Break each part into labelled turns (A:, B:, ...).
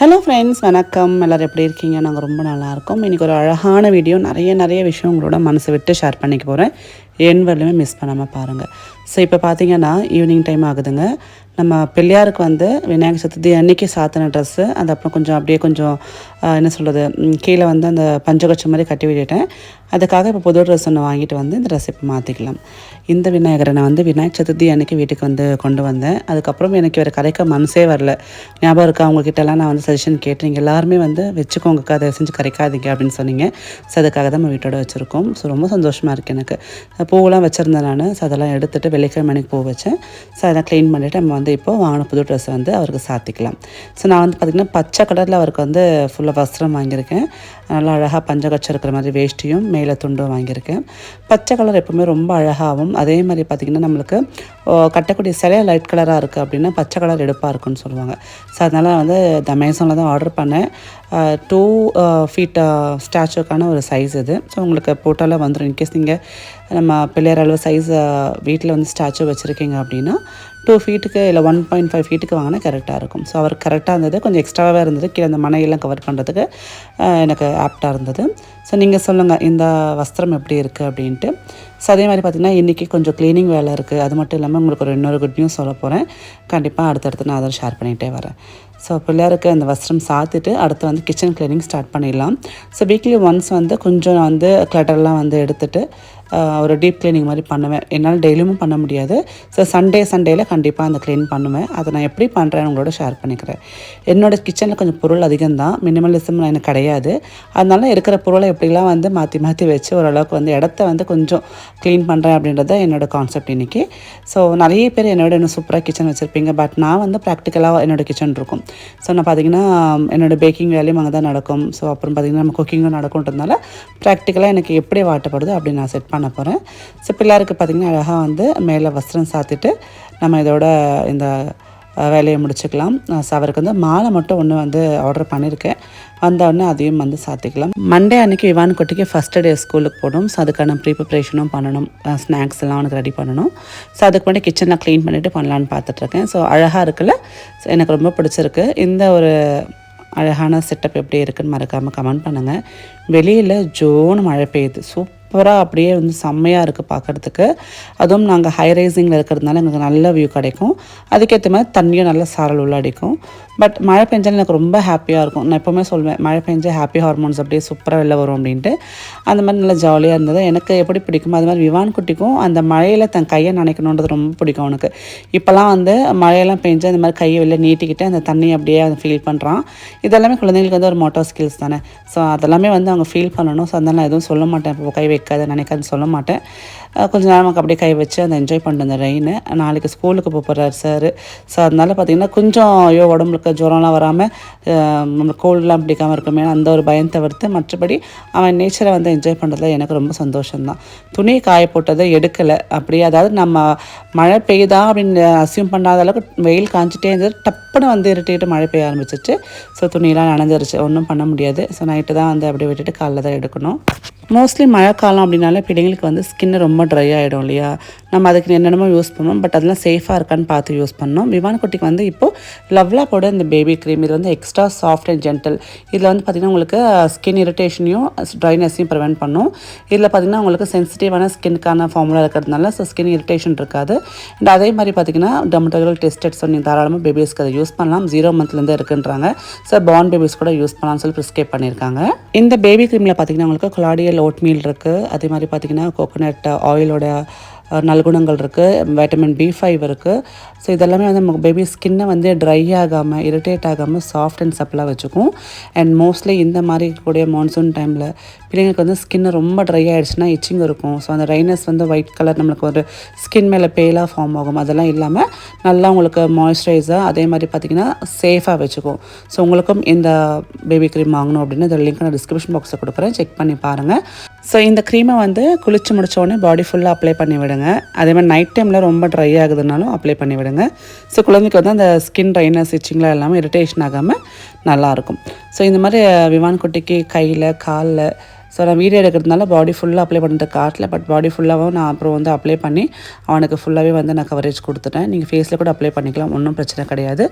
A: Hello friends வணக்கம். எல்லோரும் எப்படி இருக்கீங்க? நாங்கள் ரொம்ப நல்லா இருக்கோம் இன்றைக்கி ஒரு அழகான வீடியோ நிறைய நிறைய விஷயம் உங்களோட மனசை விட்டு ஷேர் பண்ணிக்க போகிறேன் என் வரலுமே மிஸ் பண்ணாமல் பாருங்கள் ஸோ இப்போ பார்த்தீங்கன்னா ஈவினிங் டைம் ஆகுதுங்க. நம்ம பிள்ளையாருக்கு வந்து விநாயகர் சதுர்த்தி அன்னைக்கு சாத்தின ட்ரெஸ்ஸு அது அப்புறம் கொஞ்சம் அப்படியே கொஞ்சம் என்ன சொல்கிறது கீழே வந்து அந்த பஞ்சகட்சம் மாதிரி கட்டி விட்டுட்டேன். அதுக்காக இப்போ புது ட்ரெஸ் ஒன்று வாங்கிட்டு வந்து இந்த ட்ரெஸ் இப்போ மாற்றிக்கலாம் இந்த விநாயகரை நான் வந்து விநாயகர் சதுர்த்தி அன்னைக்கு வீட்டுக்கு வந்து கொண்டு வந்தேன். அதுக்கப்புறம் எனக்கு வேறு கரைக்க மனசே வரல. ஞாபகம் இருக்கா? அவங்கக்கிட்டலாம் நான் வந்து சஜஷன் கேட்டீங்க எல்லாருமே வந்து வச்சுக்கோங்க அதை செஞ்சு கரைக்காதீங்க அப்படின்னு சொன்னீங்க. ஸோ அதுக்காக தான் நம்ம வீட்டோட வச்சுருக்கோம். ஸோ ரொம்ப சந்தோஷமாக இருக்குது எனக்கு. பூவெல்லாம் வச்சுருந்தேன் நான். ஸோ அதெல்லாம் எடுத்துகிட்டு வெள்ளிக்கிழமை அன்றைக்கி பூ வச்சேன். ஸோ அதெல்லாம் க்ளீன் பண்ணிவிட்டு நம்ம வந்து இப்போ வாங்கின புது ட்ரெஸ்ஸை வந்து அவருக்கு சாத்திக்கலாம். ஸோ நான் வந்து பார்த்திங்கன்னா பச்சை கலரில் அவருக்கு வந்து ஃபுல்லாக வஸ்திரம் வாங்கியிருக்கேன். நல்லா அழகாக பஞ்சகச்சம் இருக்கிற மாதிரி வேஷ்டியும் மேலே துண்டும் வாங்கியிருக்கேன். பச்சை கலர் எப்பவுமே ரொம்ப அழகாகவும் அதே மாதிரி பார்த்திங்கன்னா நம்மளுக்கு கட்டக்கூடிய சிலைய லைட் கலராக இருக்குது அப்படின்னா பச்சை கலர் எடுப்பாக இருக்குன்னு சொல்லுவாங்க. ஸோ அதனால் வந்து இந்த அமேசானில் தான் ஆர்டர் பண்ணேன். டூ ஃபீட் ஸ்டாச்சுக்கான ஒரு சைஸ் இது. ஸோ உங்களுக்கு போட்டாலே வந்துடும் இன்கேஸ் நீங்கள் நம்ம பிள்ளையார் அளவு சைஸ் வீட்டில் வந்து ஸ்டாச்சு வச்சுருக்கீங்க அப்படின்னா டூ ஃபீட்டுக்கு இல்லை ஒன் பாயிண்ட் ஃபைவ் ஃபீட்டுக்கு வாங்கினா கரெக்டாக இருக்கும். ஸோ அவர் கரெக்டாக இருந்தது. கொஞ்சம் எக்ஸ்ட்ராவாக இருந்தது. கீழே அந்த மனையெல்லாம் கவர் பண்ணுறதுக்கு எனக்கு ஆப்டாக இருந்தது. ஸோ நீங்கள் சொல்லுங்கள் இந்த வஸ்திரம் எப்படி இருக்குது அப்படின்ட்டு. ஸோ அதே மாதிரி பார்த்திங்கன்னா இன்றைக்கி கொஞ்சம் க்ளீனிங் வேலை இருக்குது அது மட்டும் இல்லாமல் உங்களுக்கு ஒரு இன்னொரு குட் நியூஸ் சொல்ல போகிறேன் கண்டிப்பாக அடுத்தடுத்து நான் அதை ஷேர் பண்ணிகிட்டே வரேன். ஸோ பிள்ளையாருக்கு அந்த வஸ்திரம் சாத்திட்டு அடுத்து வந்து கிச்சன் க்ளீனிங் ஸ்டார்ட் பண்ணிடலாம். ஸோ வீக்லி ஒன்ஸ் வந்து கொஞ்சம் நான் வந்து கிளட்டர்லாம் வந்து எடுத்துகிட்டு ஒரு டீப் க்ளீனிங் மாதிரி பண்ணுவேன். என்னால் டெய்லியும் பண்ண முடியாது. ஸோ சண்டே சண்டேயில் கண்டிப்பாக அந்த க்ளீன் பண்ணுவேன். அதை நான் எப்படி பண்ணுறேன் உங்களோட ஷேர் பண்ணிக்கிறேன். என்னோட கிச்சனில் கொஞ்சம் பொருள் அதிகம் தான் மினிமலிசம் எனக்கு கிடையாது. அதனால இருக்கிற பொருளை எப்படிலாம் வந்து மாற்றி மாற்றி வச்சு ஓரளவுக்கு வந்து இடத்த வந்து கொஞ்சம் க்ளீன் பண்ணுறேன் அப்படின்றது என்னோடய என்னோட கான்செப்ட் இன்றைக்கி ஸோ நிறைய பேர் என்னோட இன்னும் சூப்பராக கிச்சன் வச்சுருப்பீங்க. பட் நான் வந்து ப்ராக்டிக்கலாக என்னோட கிச்சன் இருக்கும். ஸோ நான் பார்த்தீங்கன்னா என்னோடய பேக்கிங் வேலையும் அங்கே தான் நடக்கும். ஸோ அப்புறம் பார்த்திங்கன்னா நம்ம குக்கிங்கும் நடக்கும்ன்றதுனால ப்ராக்டிக்கலாக எனக்கு எப்படி வாட்டப்படுது அப்படின்னு நான் செட் பண்ண போகிறேன் ஸோ பிள்ளாருக்கு பார்த்தீங்கன்னா அழகாக வந்து மேலே வஸ்திரம் சாத்திட்டு நம்ம இதோட இந்த வேலையை முடிச்சுக்கலாம். ஸோ அவருக்கு வந்து மாலை மட்டும் ஒன்று வந்து ஆர்டர் பண்ணியிருக்கேன் வந்த அதையும் வந்து சாத்திக்கலாம். மண்டே அன்னைக்கு இவான் குட்டிக்கு ஃபஸ்ட் டே ஸ்கூலுக்கு போகணும். ஸோ அதுக்கான ப்ரீ ப்ரிப்ரேஷனும் பண்ணணும். ஸ்நாக்ஸ் எல்லாம் அவனுக்கு ரெடி பண்ணணும். ஸோ அதுக்கு முன்னாடி கிச்சனில் க்ளீன் பண்ணிவிட்டு பண்ணலான்னு பார்த்துட்ருக்கேன் ஸோ அழகாக இருக்குல்ல? ஸோ எனக்கு ரொம்ப பிடிச்சிருக்கு. இந்த ஒரு அழகான செட்டப் எப்படி இருக்குன்னு மறக்காமல் கமெண்ட் பண்ணுங்கள் வெளியில் ஜோன்னு மழை பெய்யுது. சூப்பர் சூப்பராக அப்படியே வந்து செம்மையாக இருக்குது பார்க்குறதுக்கு அதுவும் நாங்கள் ஹை ரைசிங்கில் இருக்கிறதுனால எங்களுக்கு நல்ல வியூ கிடைக்கும். அதுக்கேற்ற மாதிரி தண்ணியும் நல்ல சாரல் உள்ள அடிக்கும். பட் மழை பெஞ்சால் எனக்கு ரொம்ப ஹாப்பியாக இருக்கும். நான் எப்போவுமே சொல்வேன் மழை பெஞ்சா ஹாப்பி ஹார்மோன்ஸ் அப்படியே சூப்பராக வெளில வரும் அப்படின்ட்டு. அந்த மாதிரி நல்லா ஜாலியாக இருந்தது. எனக்கு எப்படி பிடிக்குமோ அது மாதிரி விவான் குட்டிக்கும் அந்த மழையில் தன் கையை நினைக்கணுன்றது ரொம்ப பிடிக்கும் அவனுக்கு. இப்போல்லாம் வந்து மழையெல்லாம் பெஞ்சு அந்த மாதிரி கையை வெளில நீட்டிக்கிட்டு அந்த தண்ணி அப்படியே அதை ஃபீல் பண்ணுறான் இதெல்லாமே குழந்தைங்களுக்கு வந்து ஒரு மோட்டோ ஸ்கில்ஸ் தானே. ஸோ அதெல்லாமே வந்து அவங்க ஃபீல் பண்ணணும். ஸோ அதனால் நான் எதுவும் சொல்ல மாட்டேன். இப்போ கை வைக்காத நினைக்காதுன்னு சொல்ல மாட்டேன். கொஞ்சம் கொஞ்ச நேரம் நமக்கு அப்படியே கை வச்சு அதை என்ஜாய் பண்ணிட்டு அந்த ரெயின் நாளைக்கு ஸ்கூலுக்கு போக போகிறார் சார் ஸோ அதனால் பார்த்திங்கன்னா கொஞ்சம் ஐயோ உடம்புக்கு ஜுரம்லாம் வராமல் நம்ம கோல்டெலாம் பிடிக்காமல் இருக்குமே அந்த ஒரு பயம் தவிர்த்து மற்றபடி அவன் நேச்சரை வந்து என்ஜாய் பண்ணுறதுல எனக்கு ரொம்ப சந்தோஷம்தான். துணி காய போட்டதை எடுக்கலை. அப்படியே அதாவது நம்ம மழை பெய்யுதா அப்படின்னு அசியூம் பண்ணாத அளவுக்கு வெயில் காஞ்சிட்டே இருந்தது. டப்புன்னு வந்து இருட்டிட்டு மழை பெய்ய ஆரம்பிச்சிச்சு ஸோ துணியெல்லாம் நனைஞ்சிருச்சு. ஒன்றும் பண்ண முடியாது. ஸோ நைட்டு தான் வந்து அப்படியே விட்டுட்டு காலைல தான் எடுக்கணும். மோஸ்ட்லி மழைக்காலம் அப்படின்னாலே பிள்ளைங்களுக்கு வந்து ஸ்கின் ரொம்ப ட்ரை ஆகிடும் இல்லையா? நம்ம அதுக்கு என்னென்னமோ யூஸ் பண்ணோம் பட் அதெல்லாம் சேஃபாக இருக்கான்னு பார்த்து யூஸ் பண்ணோம். விமான குட்டிக்கு வந்து இப்போது லவ்லா போட இந்த பேபி க்ரீம் இது வந்து எக்ஸ்ட்ரா சாஃப்ட் அண்ட் ஜென்டல் இதில் வந்து பார்த்திங்கன்னா உங்களுக்கு ஸ்கின் இரிட்டேஷனையும் ட்ரைனஸையும் ப்ரிவென்ட் பண்ணும். இதில் பார்த்திங்கன்னா உங்களுக்கு சென்சிட்டிவான ஸ்கின்க்கான ஃபார்முலா இருக்கிறதுனால ஸோ ஸ்கின் இரிட்டேஷன் இருக்காது. அண்ட் அதே மாதிரி பார்த்திங்கன்னா டெமட்டோகல் டெஸ்டட் ஸோ நீங்கள் தாராளமாக பேபிஸ்க்கு அதை யூஸ் பண்ணலாம். ஜீரோ மந்த்லேருந்து இருக்குன்றாங்க. ஸோ பார்ன் பேபிஸ் கூட யூஸ் பண்ணலாம்னு சொல்லி ப்ரிஸ்கிரைப் பண்ணியிருக்காங்க. இந்த பேபி க்ரீமில் பார்த்திங்கன்னா உங்களுக்கு கொலாடியல் ஓட்மீல் இருக்குது அதே மாதிரி பார்த்திங்கன்னா கோகோனட் ஆயிலோட நல்குணங்கள் இருக்குது வைட்டமின் பி ஃபைவ் இருக்குது ஸோ இதெல்லாமே வந்து நமக்கு பேபி ஸ்கின்னை வந்து ட்ரை ஆகாமல் இரிட்டேட் ஆகாமல் சாஃப்ட் அண்ட் சப்பிளாக வச்சுக்கும். அண்ட் மோஸ்ட்லி இந்த மாதிரி இருக்கக்கூடிய மான்சூன் டைமில் பிள்ளைங்களுக்கு வந்து ஸ்கின் ரொம்ப ட்ரை ஆகிடுச்சுன்னா இச்சிங் இருக்கும். ஸோ அந்த ட்ரைனஸ் வந்து ஒயிட் கலர் நம்மளுக்கு ஒரு ஸ்கின் மேலே பேலாக ஃபார்ம் ஆகும். அதெல்லாம் இல்லாமல் நல்லா உங்களுக்கு மாய்ஸ்சரைஸாக அதே மாதிரி பார்த்திங்கன்னா சேஃபாக வச்சுக்கும். ஸோ உங்களுக்கும் இந்த பேபி க்ரீம் வாங்கணும் அப்படின்னு இந்த லிங்க் நான் டிஸ்கிரிப்ஷன் பாக்ஸில் கொடுக்குறேன். செக் பண்ணி பாருங்கள் ஸோ இந்த க்ரீமை வந்து குளிச்சு முடிச்ச உடனே பாடி ஃபுல்லாக அப்ளை பண்ணி விடுங்க. அதே மாதிரி நைட் டைமில் ரொம்ப ட்ரை ஆகுதுனாலும் அப்ளை பண்ணி விடுங்க. ஸோ குழந்தைக்கு வந்து அந்த ஸ்கின் ட்ரைனஸ் இச்சிங்லாம் இல்லாமல் இரிட்டேஷன் ஆகாமல் நல்லாயிருக்கும் ஸோ இந்த மாதிரி அஹ், விமான் குட்டிக்கு கையில் காலில் ஸோ நான் வீடியோ எடுக்கிறதுனால பாடி ஃபுல்லாக அப்ளை பண்ணுறது காட்டில் பட் பாடி ஃபுல்லாகவும் நான் அப்புறம் வந்து அப்ளை பண்ணி அவனுக்கு ஃபுல்லாகவே வந்து நான் கவரேஜ் கொடுத்துட்டேன். நீங்கள் ஃபேஸில் கூட அப்ளை பண்ணிக்கலாம் ஒன்றும் பிரச்சனை கிடையாது.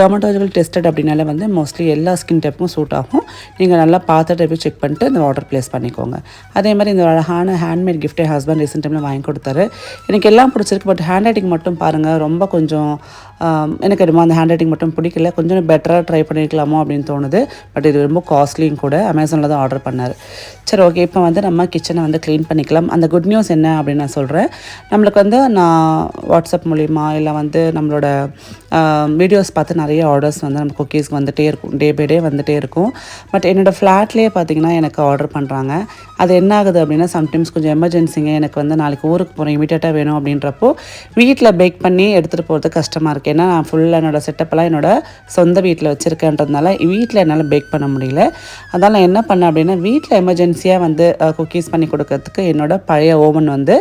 A: டொமேட்டோஜிபிள் டெஸ்டட் அப்படின்னாலே வந்து மோஸ்ட்லி எல்லா ஸ்கின் டைப்புக்கும் சூட் ஆகும். நீங்கள் நல்லா பார்த்துட்டு போய் செக் பண்ணிட்டு இந்த ஆர்டர் ப்ளேஸ் பண்ணிக்கோங்க. அதே மாதிரி இந்த அழகான ஹேண்ட்மேட் கிஃப்ட் என் ஹஸ்பண்ட் ரீசெண்ட் டைமில் வாங்கி கொடுத்தாரு. எனக்கு எல்லாம் பிடிச்சிருக்கு பட் ஹேண்ட் ரைட்டிங் மட்டும் பாருங்கள் ரொம்ப கொஞ்சம் எனக்கு என்னமோ அந்த ஹேண்ட் ரைட்டிங் மட்டும் பிடிக்கல. கொஞ்சம் பெட்டராக ட்ரை பண்ணியிருக்கலாமோ அப்படின்னு தோணுது. பட் இது ரொம்ப காஸ்ட்லியும் கூட. அமேசானில் தான் ஆர்டர் பண்ணார். சரி ஓகே இப்போ வந்து நம்ம கிச்சனை வந்து க்ளீன் பண்ணிக்கலாம். அந்த குட் நியூஸ் என்ன அப்படின்னு நான் சொல்கிறேன் நம்மளுக்கு வந்து நான் வாட்ஸ்அப் மூலிமா இல்லை வந்து நம்மளோட வீடியோஸ் பார்த்து நிறைய ஆர்டர்ஸ் வந்து நம்ம குக்கீஸ்க்கு வந்துகிட்டே இருக்கும். டே பை டே வந்துகிட்டே இருக்கும். பட் என்னோடய ஃப்ளாட்லேயே பார்த்தீங்கன்னா எனக்கு ஆர்டர் பண்ணுறாங்க அது என்ன ஆகுது அப்படின்னா சம்டைம்ஸ் கொஞ்சம் எமர்ஜென்சிங்க எனக்கு வந்து நாளைக்கு ஊருக்கு போகிறேன் இமீடியட்டாக வேணும் அப்படின்றப்போ வீட்டில் பேக் பண்ணி எடுத்துகிட்டு போகிறது கஷ்டமாக இருக்குது ஏன்னா நான் ஃபுல்லாக என்னோடய செட்டப்பெல்லாம் என்னோட சொந்த வீட்டில் வச்சுருக்கேன்றதுனால வீட்டில் என்னால் பேக் பண்ண முடியல. அதனால் நான் என்ன பண்ணேன் அப்படின்னா வீட்டில் எமர்ஜென்சியாக வந்து குக்கீஸ் பண்ணி கொடுக்கறதுக்கு என்னோடய பழைய ஓவன் வந்து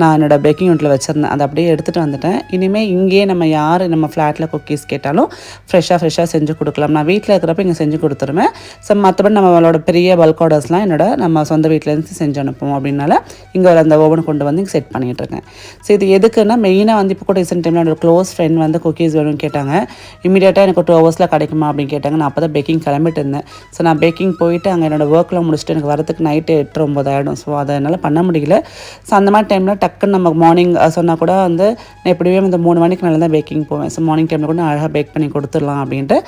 A: நான் என்னோடய பேக்கிங் யூனிட்டில் வச்சுருந்தேன். அதை அப்படியே எடுத்துகிட்டு வந்துட்டேன். இனிமேல் இங்கேயே நம்ம யார் நம்ம ஃப்ளாட்டில் குக்கீஸ் கேட்டாலும் ஃப்ரெஷ்ஷாக ஃப்ரெஷ்ஷாக செஞ்சு கொடுக்கலாம். நான் வீட்டில் இருக்கிறப்ப இங்கே செஞ்சு கொடுத்துருவேன். ஸோ மற்றபடி நம்மளோட பெரிய பல்க் ஆர்டர்ஸ்லாம் என்னோட நம்ம சொந்த வீட்டிலேருந்து செஞ்சு அனுப்புவோம் அப்படின்னால இங்கே ஒரு அந்த ஓவன் கொண்டு வந்து இங்கே செட் பண்ணிகிட்ருக்கேன் ஸோ இது எதுக்குன்னா மெயினாக வந்து இப்போ கூட ரீசெண்ட் டைமில் என்னோட க்ளோஸ் ஃப்ரெண்ட் வந்து குக்கீஸ் வேணும்னு கேட்டாங்க. இமீடியட்டாக எனக்கு டூ ஹவர்ஸில் கிடைக்குமா அப்படின்னு கேட்டாங்க. நான் அப்போ தான் பேக்கிங் கிளம்பிட்டு இருந்தேன். ஸோ நான் பேக்கிங் போயிட்டு அங்கே என்னோடய ஒர்க்கில் முடிச்சுட்டு எனக்கு வரதுக்கு நைட்டு எட்டு ஒம்பது ஆகிடும் ஸோ அதை என்னால் பண்ண முடியல. ஸோ அந்த மாதிரி டைமில் டக்குன்னு நம்ம மார்னிங் சொன்னால் கூட வந்து நான் எப்படியுமே இந்த மூணு மணிக்கு மேலே தான் பேக்கிங் போவேன். ஸோ மார்னிங் டைமில் கூட நான் அழகாக பேக் பண்ணி கொடுத்துடலாம் அப்படின்ட்டு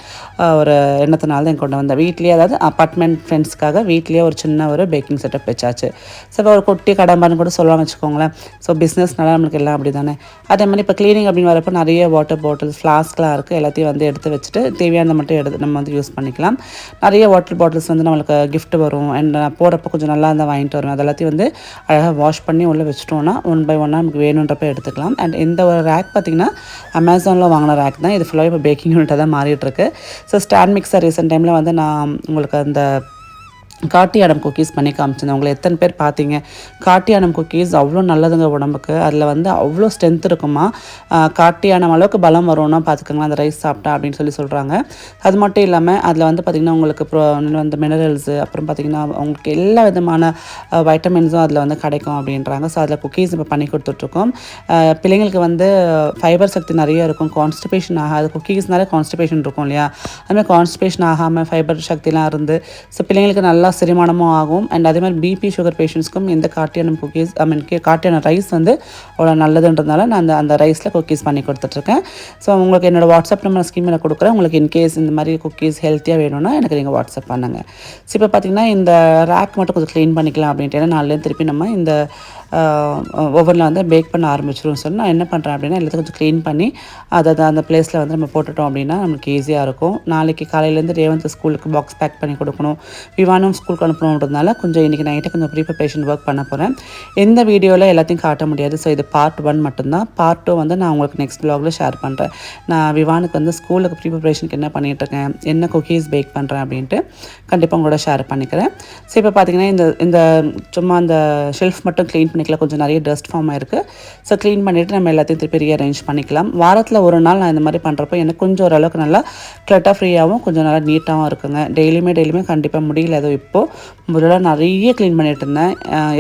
A: ஒரு எண்ணத்தினால தான் கொண்டு வந்தேன். வீட்லேயே அதாவது அப்பார்ட்மெண்ட் ஃப்ரெண்ட்ஸ்க்காக வீட்லேயே ஒரு சின்ன ஒரு பேக்கிங் செட்டப் வச்சாச்சு ஸோ இப்போ ஒரு குட்டி கடம்பான்னு கூட சொல்லலாம் வச்சுக்கோங்களேன். ஸோ பிஸ்னஸ்னால நம்மளுக்கு எல்லாம் அப்படி தானே அதே மாதிரி இப்போ க்ளீனிங் அப்படின்னு வரப்போ நிறைய வாட்டர் பாட்டில் ஃப்ளாஸ்க்லாம் இருக்குது எல்லாத்தையும் வந்து எடுத்து வச்சுட்டு தேவையானதை மட்டும் எடுத்து நம்ம வந்து யூஸ் பண்ணிக்கலாம். நிறைய வாட்டர் பாட்டில்ஸ் வந்து நம்மளுக்கு கிஃப்ட் வரும். அண்ட் நான் போகிறப்ப கொஞ்சம் நல்லா இருந்தால் வாங்கிட்டு வரும் அது எல்லாத்தையும் வந்து அழகாக வாஷ் பண்ணி உள்ளே வச்சுட்டோம்னா ஒன் பை ஒன்னாக நமக்கு வேணுன்றப்ப எடுத்துக்கலாம். அண்ட் இந்த ஒரு ரேக் பார்த்திங்கன்னா அமேசானில் வாங்கின ரேக் தான். இது ஃபுல்லாக இப்போ பேக்கிங் யூனிட்டாக தான் மாறிட்டுருக்கு ஸோ ஸ்டாண்ட் மிக்சர் ரீசெண்ட் டைமில் வந்து நான் உங்களுக்கு அந்த காட்டியானம் குக்கீஸ் பண்ணி காமிச்சிருந்தேன். உங்களை எத்தனை பேர் பார்த்தீங்க? காட்டியானம் குக்கீஸ் அவ்வளோ நல்லதுங்க உடம்புக்கு. அதில் வந்து அவ்வளோ ஸ்ட்ரென்த் இருக்குமா? ஆஹ் காட்டியானம் அளவுக்கு பலம் வரும்னா பார்த்துக்கோங்களேன் அந்த ரைஸ் சாப்பிட்டா அப்படின்னு சொல்லி சொல்கிறாங்க அது மட்டும் இல்லாமல் அதில் வந்து பார்த்திங்கன்னா உங்களுக்கு ப்ரோ வந்து மினரல்ஸு அப்புறம் பார்த்திங்கன்னா உங்களுக்கு எல்லா விதமான வைட்டமின்ஸும் அதில் வந்து கிடைக்கும் அப்படின்றாங்க. ஸோ அதில் குக்கீஸ் இப்போ பண்ணி கொடுத்துட்ருக்கோம். பிள்ளைங்களுக்கு வந்து ஃபைபர் சக்தி நிறைய இருக்கும். கான்ஸ்டிபேஷன் ஆகாது குக்கீஸ்னாலே கான்ஸ்டிபேஷன் இருக்கும் இல்லையா? அதுமாதிரி கான்ஸ்டிபேஷன் ஆகாமல் ஃபைபர் சக்திலாம் இருந்து ஸோ பிள்ளைங்களுக்கு நல்லா செரிமானமும் ஆகும். அண்ட் அதே மாதிரி பிபி சுகர் பேஷண்ட்ஸ்க்கும் இந்த காட்டியான குக்கீஸ் ஐ மீன் காட்டியான ரைஸ் வந்து அவ்வளோ நல்லதுன்றதுனால நான் அந்த அந்த ரைஸில் குக்கீஸ் பண்ணி கொடுத்துட்ருக்கேன். ஸோ உங்களுக்கு என்னோடய வாட்ஸ்அப் நம்பர் ஸ்கீமில் கொடுக்குறேன். உங்களுக்கு இன்கேஸ் இந்த மாதிரி குக்கீஸ் ஹெல்த்தியாக வேணும்னா எனக்கு நீங்கள் வாட்ஸ்அப் பண்ணுங்கள் ஸோ இப்போ பார்த்தீங்கன்னா இந்த ரேக் மட்டும் கொஞ்சம் க்ளீன் பண்ணிக்கலாம் அப்படின்ட்டு. ஏன்னா நாலுலேருந்து திருப்பி நம்ம இந்த ஓவனில் வந்து பேக் பண்ண ஆரம்பிச்சிரும் சொல்லி நான் என்ன பண்ணுறேன் அப்படின்னா எல்லாத்தையும் கொஞ்சம் க்ளீன் பண்ணி அதை அதை அந்த பிளேஸில் வந்து நம்ம போட்டுட்டோம் அப்படின்னா நமக்கு ஈஸியாக இருக்கும். நாளைக்கு காலையிலேருந்து ரேவந்த் ஸ்கூலுக்கு பாக்ஸ் பேக் பண்ணி கொடுக்கணும். விவானம் ஸ்கூலுக்கு அனுப்பணுன்றதுனால கொஞ்சம் இன்றைக்கி நைட்டு கொஞ்சம் ப்ரீ ப்ரிப்பரேஷன் ஒர்க் பண்ண போகிறேன் எந்த வீடியோவில் எல்லாத்தையும் காட்ட முடியாது. ஸோ இது பார்ட் ஒன் மட்டும்தான். பார்ட் டூ வந்து நான் உங்களுக்கு நெக்ஸ்ட் ப்ளாகில் ஷேர் பண்ணுறேன் நான் விவானுக்கு வந்து ஸ்கூலுக்கு ப்ரீ ப்ரிப்பரேஷனுக்கு என்ன பண்ணிகிட்ருக்கேன் என்ன குக்கீஸ் பேக் பண்ணுறேன் அப்படின்ட்டு கண்டிப்பாக உங்களோட ஷேர் பண்ணிக்கிறேன். ஸோ இப்போ பார்த்தீங்கன்னா இந்த இந்த சும்மா அந்த ஷெல்ஃப் மட்டும் க்ளீன் பண்ணிக்கலாம் கொஞ்சம் நிறைய டஸ்ட் ஃபார்ம் ஆயிருக்கு. ஸோ க்ளீன் பண்ணிவிட்டு நம்ம எல்லாத்தையும் திருப்பி ரீஅரேஞ்ச் பண்ணிக்கலாம். வாரத்தில் ஒரு நாள் நான் இந்த மாதிரி பண்ணுறப்போ எனக்கு கொஞ்சம் ஓரளவுக்கு நல்லா க்ளட்டாக ஃப்ரீயாகவும் கொஞ்சம் நல்லா நீட்டாகவும் இருக்குங்க. டெய்லியுமே டெய்லியுமே கண்டிப்பாக முடியல. ஏதோ இப்போது முதல்ல நிறைய க்ளீன் பண்ணிகிட்டு இருந்தேன்.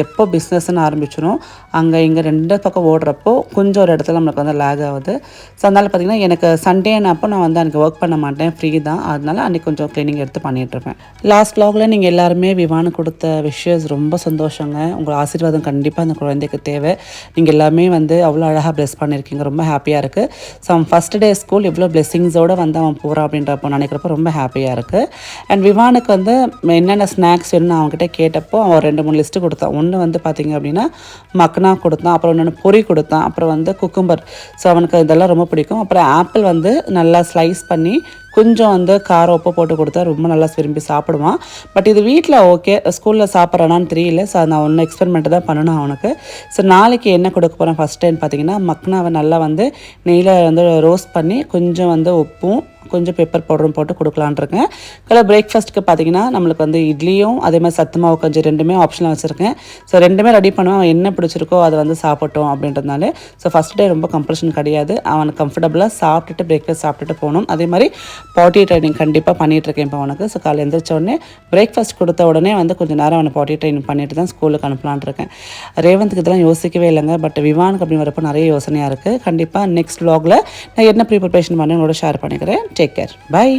A: எப்போ பிஸ்னஸ்ன்னு ஆரம்பிச்சிடும் அங்கே இங்கே ரெண்டு பக்கம் ஓடுறப்போ கொஞ்சம் ஒரு இடத்துல நம்மளுக்கு வந்து லேக் ஆகுது. ஸோ அதனால் பார்த்தீங்கன்னா எனக்கு சண்டேனப்போ நான் வந்து அன்றைக்கி ஒர்க் பண்ண மாட்டேன். ஃப்ரீ தான். அதனால அன்றைக்கி கொஞ்சம் க்ளீனிங் எடுத்து பண்ணிகிட்ருப்பேன் லாஸ்ட் வ்ளாகில் நீங்கள் எல்லாருமே விவானு கொடுத்த விஷயஸ் ரொம்ப சந்தோஷங்க. உங்கள் ஆசீர்வாதம் கண்டிப்பாக அந்த குழந்தைக்கு தேவை. நீங்கள் எல்லாமே வந்து அவ்வளோ அழகாக ப்ளெஸ் பண்ணியிருக்கீங்க ரொம்ப ஹாப்பியாக இருக்குது ஸோ அவன் ஃபஸ்ட் டே ஸ்கூல் இவ்வளோ பிளெஸிங்ஸோடு வந்து அவன் போகிறான் அப்படின்றப்போ நினைக்கிறப்போ ரொம்ப ஹாப்பியாக இருக்குது அண்ட் விவானுக்கு வந்து என்னென்ன ஸ்நாக்ஸ் வேணும்னு அவங்ககிட்ட கேட்டப்போ அவன் ரெண்டு மூணு லிஸ்ட்டு கொடுத்தான். ஒன்று வந்து பார்த்திங்க அப்படின்னா மக்னா கொடுத்தான். அப்புறம் இன்னொன்று பொரி கொடுத்தான். அப்புறம் வந்து குக்கும்பர் ஸோ அவனுக்கு இதெல்லாம் ரொம்ப பிடிக்கும். அப்புறம் ஆப்பிள் வந்து நல்லா ஸ்லைஸ் பண்ணி கொஞ்சம் வந்து காரம் உப்பு போட்டு கொடுத்தா ரொம்ப நல்லா விரும்பி சாப்பிடுவான். பட் இது வீட்டில் ஓகே ஸ்கூலில் சாப்பிட்றானான்னு தெரியல. ஸோ நான் ஒன்று எக்ஸ்பெரிமெண்ட் தான் பண்ணணும் அவனுக்கு. ஸோ நாளைக்கு என்ன கொடுக்க போகிறேன் ஃபஸ்ட் டைம் பார்த்தீங்கன்னா மக்னாவை நல்லா வந்து நெய்யில் வந்து ரோஸ்ட் பண்ணி கொஞ்சம் வந்து உப்பும் கொஞ்சம் பெப்பர் பவுடரும் போட்டு கொடுக்கலான்ருக்கேன் இருக்கேன். பிரேக்ஃபாஸ்ட்டுக்கு பார்த்தீங்கன்னா நம்மளுக்கு வந்து இட்லியும் அதே மாதிரி சத்து மாவு கொஞ்சம் ரெண்டுமே ஆப்ஷனாக வச்சுருக்கேன். ஸோ ரெண்டுமே ரெடி பண்ணுவேன். அவன் என்ன பிடிச்சிருக்கோ அதை வந்து சாப்பிட்டோம் அப்படின்றதுனால. ஸோ ஃபஸ்ட் டே ரொம்ப கம்ப்ரெஷன் கிடையாது. அவன் கம்ஃபர்டபுளாக சாப்பிட்டுட்டு பிரேக்ஃபாஸ்ட் சாப்பிட்டுட்டு போகணும். அதே மாதிரி பாட்டி ட்ரைனிங் கண்டிப்பாக பண்ணிகிட்டு இருக்கேன் இப்போ அவனுக்கு ஸோ காலை எந்திரிச்ச உடனே பிரேக்ஃபாஸ்ட் கொடுத்த உடனே வந்து கொஞ்சம் நேரம் அவனை பாட்டி ட்ரைனிங் பண்ணிட்டு தான் ஸ்கூலுக்கு அனுப்பலான் இருக்கேன். ரேவந்த்க்கு இதெல்லாம் யோசிக்கவே இல்லைங்க. பட் விவானுக்கு அப்படி வரப்போ நிறைய யோசனையாக இருக்குது கண்டிப்பாக நெக்ஸ்ட் வ்ளாகில் நான் என்ன ப்ரிப்பரேஷன் பண்ணி உங்களோட ஷேர் பண்ணிக்கிறேன். Take care bye